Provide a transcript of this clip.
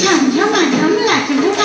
ฉันเข้ามาทำหลักกันทุ